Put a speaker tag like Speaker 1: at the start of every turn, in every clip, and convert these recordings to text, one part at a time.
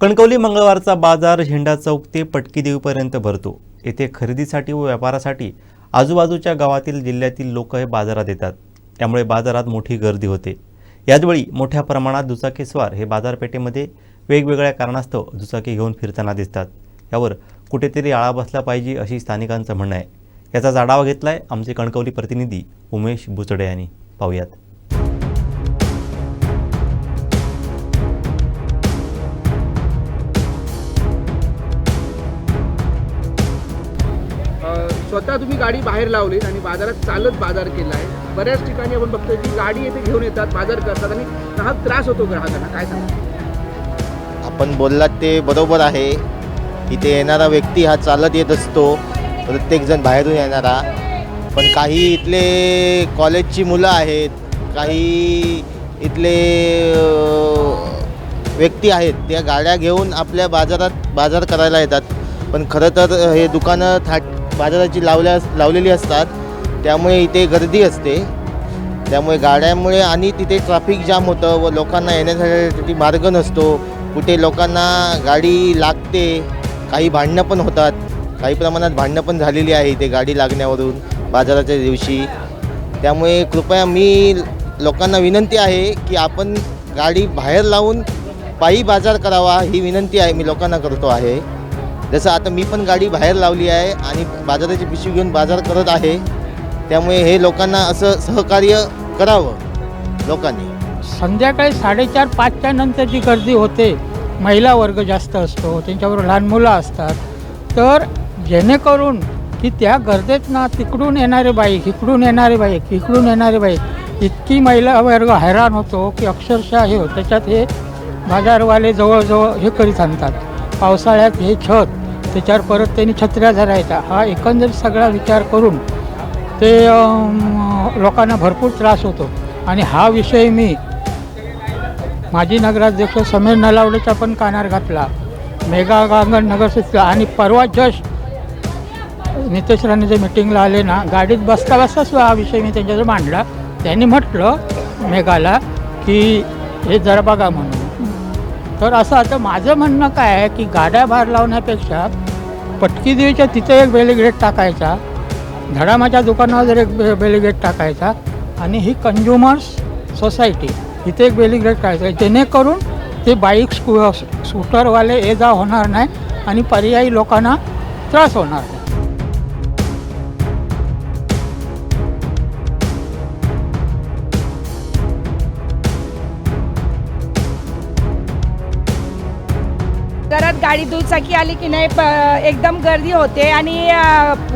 Speaker 1: कणकवली मंगळवारचा बाजार झेंडा चौक ते पटकी देवीपर्यंत भरतो. येथे खरेदीसाठी व व्यापारासाठी आजूबाजूच्या गावातील जिल्ह्यातील लोक हे बाजारात येतात. त्यामुळे बाजारात मोठी गर्दी होते. याचवेळी मोठ्या प्रमाणात दुचाकीस्वार हे बाजारपेठेमध्ये वेगवेगळ्या कारणास्तव दुचाकी घेऊन फिरताना दिसतात. यावर कुठेतरी आळा बसला पाहिजे अशी स्थानिकांचं म्हणणं आहे. याचा आढावा आहे आमचे कणकवली प्रतिनिधी उमेश बुचडे यांनी. पाहूयात.
Speaker 2: स्वतः तुम्ही गाडी बाहेर लावली आणि बाजारात चालत बाजार केला आहे. बऱ्याच ठिकाणी आपण बघतोय की गाडी येथे घेऊन येतात बाजार करतात आणि हा त्रास होतो ग्राहकांना. काय सांगा
Speaker 3: आपण बोललात ते बरोबर आहे. इथे येणारा व्यक्ती हा चालत येत असतो. प्रत्येकजण बाहेरून येणारा. पण काही इथले कॉलेजची मुलं आहेत काही इथले व्यक्ती आहेत त्या गाड्या घेऊन आपल्या बाजारात बाजार करायला येतात. पण खरं तर हे दुकानं थाट बाजाराची लावल्या लावलेली असतात. त्यामुळे इथे गर्दी असते. त्यामुळे गाड्यामुळे आणि तिथे ट्रॅफिक जाम होतं व लोकांना येण्यासाठी मार्ग नसतो. कुठे लोकांना गाडी लागते काही भांडणं पण होतात. काही प्रमाणात भांडणं पण झालेली आहे इथे गाडी लागण्यावरून बाजाराच्या दिवशी. त्यामुळे कृपया मी लोकांना विनंती आहे की आपण गाडी बाहेर लावून पायी बाजार करावा ही विनंती आहे मी लोकांना करतो आहे. जसं आता मी पण गाडी बाहेर लावली आहे आणि बाजाराची पिशवी घेऊन बाजार करत आहे त्यामुळे हे लोकांना असं सहकार्य करावं लोकांनी.
Speaker 4: संध्याकाळी साडेचार पाचच्या नंतर जी गर्दी होते महिला वर्ग जास्त असतो त्यांच्याबरोबर लहान मुलं असतात तर जेणेकरून की त्या गर्दीत ना तिकडून येणारे बाईक इकडून येणारे बाईक इकडून येणारे बाईक इतकी महिला वर्ग हैराण होतो की अक्षरशः हे त्याच्यात हे बाजारवाले जवळजवळ हे करीत आणतात. पावसाळ्यात हे छत त्याच्यावर परत त्यांनी छत्र्या धरायचा. हा एकंदरीत सगळा विचार करून ते लोकांना भरपूर त्रास होतो. आणि हा विषय मी माजी नगराध्यक्ष समीर नलावडेचा पण कानार घातला. मेगा गांगण नगरसेवक आणि परवा जस्ट नितेश राणे जे मिटिंगला आले ना गाडीत बसता बसताच हा विषय मी त्यांच्याजवळ मांडला. त्यांनी म्हटलं मेघाला की हे जरा बघा म्हणून. तर असं आता माझं म्हणणं काय आहे की गाड्या बाहेर लावण्यापेक्षा पटकी देवीच्या तिथे एक बेलिगेट टाकायचा धडामाच्या दुकानावर एक बे बेलिगेट टाकायचा आणि ही कंझ्युमर्स सोसायटी इथे एक बेलिगेट टाकायचं जेणेकरून ते बाईक स्कू स्कूटरवाले ये जा होणार नाही आणि पर्यायी लोकांना त्रास होणार नाही.
Speaker 5: गाडी दुचाकी आली की नाही प- एकदम गर्दी होते आणि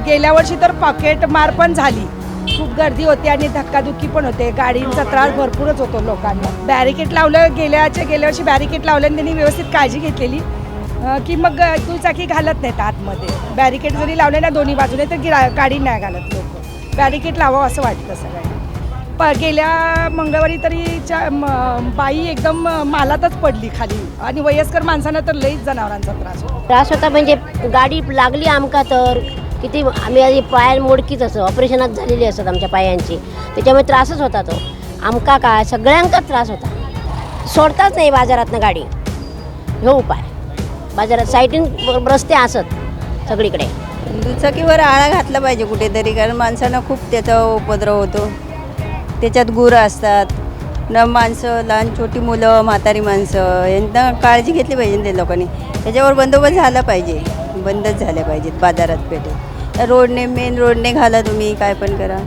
Speaker 5: गेल्या वर्षी तर पॉकेट मार पण झाली. खूप गर्दी होते आणि धक्काधुक्की पण होते. गाडीचा त्रास भरपूरच होतो लोकांना. बॅरिकेड लावलं गेल्याच्या गेल्या वर्षी बॅरिकेड लावलं आणि त्यांनी व्यवस्थित काळजी घेतलेली. की मग दुचाकी घालत नाहीत आतमध्ये. बॅरिकेड जरी लावले ना दोन्ही बाजूने तर गिरा- गाडी नाही घालत लोक. बॅरिकेड लावावं असं वाटतं सगळ्यांना. प गेल्या मंगळवारी तरी च्या- म- बाई एकदम मालातच पडली खाली. आणि वयस्कर माणसांना तर लईच जनावरांचा त्रास होतो.
Speaker 6: त्रास होता म्हणजे गाडी लागली आमका तर किती आम्ही आधी पाय मोडकीच असं ऑपरेशनात झालेली असतात आमच्या पायांची. त्याच्यामुळे त्रासच होता तो. आमका काय सगळ्यांकाच त्रास होता. सोडताच नाही बाजारातनं गाडी. ह्यो उपाय. बाजारात साईटीन रस्ते असत सगळीकडे.
Speaker 7: दुचाकीवर आळा घातला पाहिजे कुठेतरी कारण माणसांना खूप त्याचा उपद्रव होतो. त्याच्यात गुरं असतात. न माणसं लहान छोटी मुलं म्हातारी माणसं यांना काळजी घेतली पाहिजे ना त्या लोकांनी. त्याच्यावर बंदोबस्त झाला पाहिजे. बंदच झाल्या पाहिजेत बाजारात पेठे रोडने मेन रोडने घाला तुम्ही काय पण करा.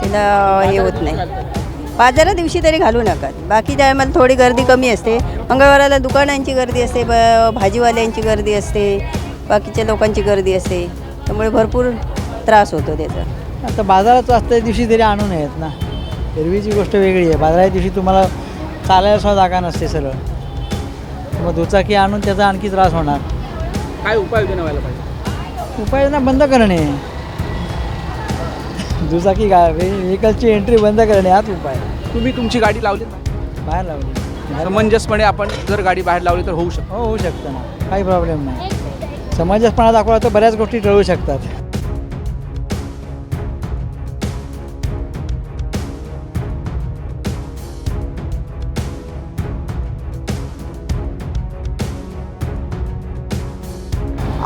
Speaker 7: त्याला हे होत नाही. बाजारा दिवशी तरी घालू नका. बाकी टायमाला थोडी गर्दी कमी असते. मंगळवाराला दुकानांची गर्दी असते ब भाजीवाल्यांची गर्दी असते. बाकीच्या लोकांची गर्दी असते. त्यामुळे भरपूर त्रास होतो त्याचा.
Speaker 8: आता बाजारात असत्या दिवशी तरी आणू नयेत ना. एरवीची गोष्ट वेगळी आहे. बाजाराच्या दिवशी तुम्हाला चालायला सुद्धा जागा नसते सरळ. मग दुचाकी आणून त्याचा आणखी त्रास होणार.
Speaker 2: काय उपाययोजना व्हायला पाहिजे?
Speaker 8: उपाययोजना बंद करणे. दुचाकी गा व्हेकलची एंट्री बंद करणे हाच उपाय.
Speaker 2: तुम्ही तुमची गाडी लावली?
Speaker 8: बाहेर लावली.
Speaker 2: समंजसपणे आपण जर गाडी बाहेर लावली तर होऊ शकतो.
Speaker 8: हो होऊ शकतं ना. काही प्रॉब्लेम नाही. समंजसपणा दाखवला तर बऱ्याच गोष्टी टळू शकतात.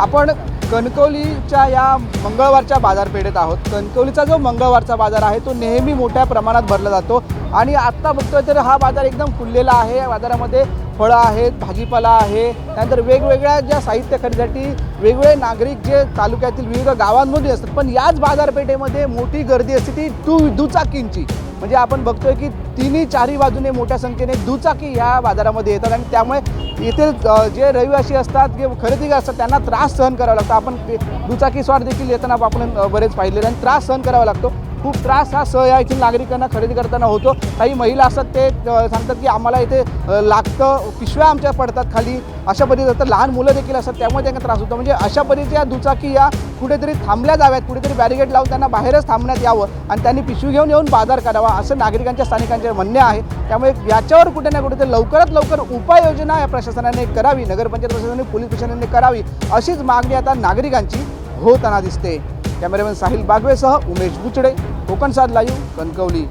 Speaker 2: आपण कणकवलीच्या या मंगळवारच्या बाजारपेठेत आहोत. कणकवलीचा जो मंगळवारचा बाजार आहे तो नेहमी मोठ्या प्रमाणात भरला जातो. आणि आत्ता बघतोय तर हा बाजार एकदम खुललेला आहे. या बाजारामध्ये फळं आहेत भाजीपाला आहे. त्यानंतर वेगवेगळ्या ज्या साहित्य खरेदीसाठी वेगवेगळे नागरिक जे तालुक्यातील विविध गावांमधून असतात पण याच बाजारपेठेमध्ये मोठी गर्दी असते ती टू दुचाकींची. म्हणजे आपण बघतोय की तिन्ही चारही बाजूने मोठ्या संख्येने दुचाकी ह्या बाजारामध्ये येतात आणि त्यामुळे येथे जे रहिवासी असतात जे खरेदीगार असतात त्यांना त्रास सहन करावा लागतो. आपण ते दुचाकी स्वार देखील येताना आपण बरेच पाहिलेले आणि त्रास सहन करावा लागतो. खूप त्रास हा सह या येथील नागरिकांना खरेदी करताना होतो. काही महिला असतात ते सांगतात की आम्हाला इथे लागतं पिशव्या आमच्या पडतात खाली. अशा पद्धतीचं तर लहान मुलं देखील असतात त्यामुळे त्यांना त्रास होतो. म्हणजे अशा पद्धतीच्या दुचाकी या कुठेतरी थांबल्या जाव्यात कुठेतरी बॅरिगेड लावून त्यांना बाहेरच थांबण्यात यावं आणि त्यांनी पिशवी घेऊन येऊन बाजार करावा असं नागरिकांच्या स्थानिकांचे म्हणणे आहे. त्यामुळे याच्यावर कुठे ना कुठे लवकरात लवकर उपाययोजना या प्रशासनाने करावी नगरपंचायत प्रशासनाने पोलीस प्रशासनाने करावी अशीच मागणी आता नागरिकांची होताना दिसते. Cameraman Sahil बागवेसह Umesh Buchade. Konkan साध लाईव्ह कणकवली